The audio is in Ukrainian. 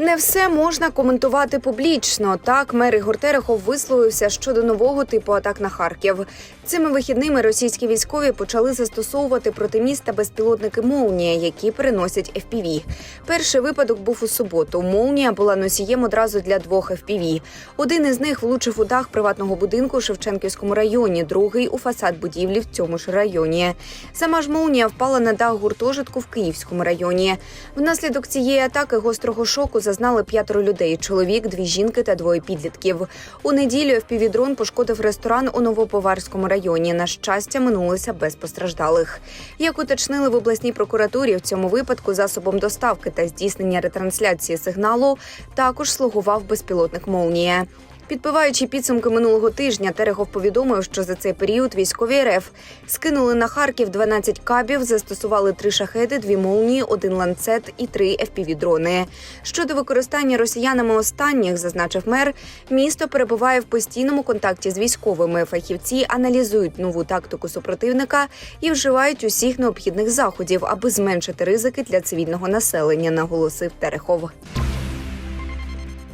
Не все можна коментувати публічно. Так, мер Ігор Терехов висловився щодо нового типу атак на Харків. Цими вихідними російські військові почали застосовувати проти міста безпілотники «Молнія», які переносять FPV. Перший випадок був у суботу. «Молнія» була носієм одразу для двох FPV. Один із них влучив у дах приватного будинку у Шевченківському районі, другий у фасад будівлі в цьому ж районі. Сама ж «Молнія» впала на дах гуртожитку в Київському районі. Внаслідок цієї атаки гострого шоку зазнали п'ятеро людей: чоловік, дві жінки та двоє підлітків. У неділю FPV-дрон пошкодив ресторан у Новоповарському районі. На щастя, минулося без постраждалих. Як уточнили в обласній прокуратурі, в цьому випадку засобом доставки та здійснення ретрансляції сигналу також слугував безпілотник «Молнія». Підбиваючи підсумки минулого тижня, Терехов повідомив, що за цей період військові РФ скинули на Харків 12 кабів, застосували три шахеди, дві молнії, один ланцет і три FPV-дрони. Щодо використання росіянами останніх, зазначив мер, місто перебуває в постійному контакті з військовими. Фахівці аналізують нову тактику супротивника і вживають усіх необхідних заходів, аби зменшити ризики для цивільного населення, наголосив Терехов.